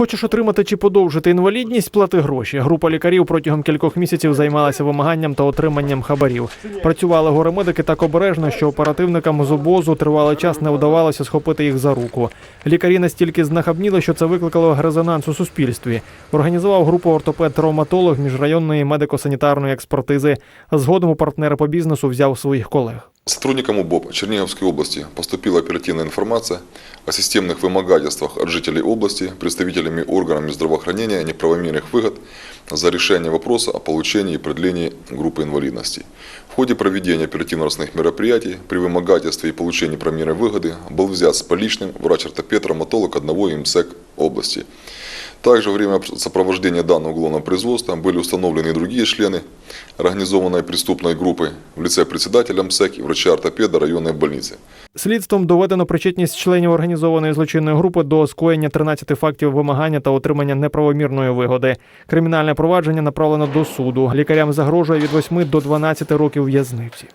Хочеш отримати чи подовжити інвалідність? Плати гроші. Група лікарів протягом кількох місяців займалася вимаганням та отриманням хабарів. Працювали горемедики так обережно, що оперативникам з обозу тривалий час не вдавалося схопити їх за руку. Лікарі настільки знахабніли, що це викликало резонанс у суспільстві. Організував групу ортопед-травматолог міжрайонної медико-санітарної експертизи. Згодом у партнера по бізнесу взяв своїх колег. Сотрудникам УБОП Черниговской области поступила оперативная информация о системных вымогательствах от жителей области представителями органами здравоохранения неправомерных выгод за решение вопроса о получении и продлении группы инвалидности. В ходе проведения оперативно-розыскных мероприятий при вымогательстве и получении правомерной выгоды был взят с поличным врач-ортопед-травматолог одного МСЭК области. Также во время сопровождения данного уголовного производства были установлены и другие члены организованной преступной группы в лице председателя МСЭК и врача-ортопеда районной больницы. Слідством доведено причетність членів організованої злочинної групи до скоєння 13 фактів вимагання та отримання неправомірної вигоди. Кримінальне провадження направлено до суду. Лікарям загрожує від 8 до 12 років в'язниці.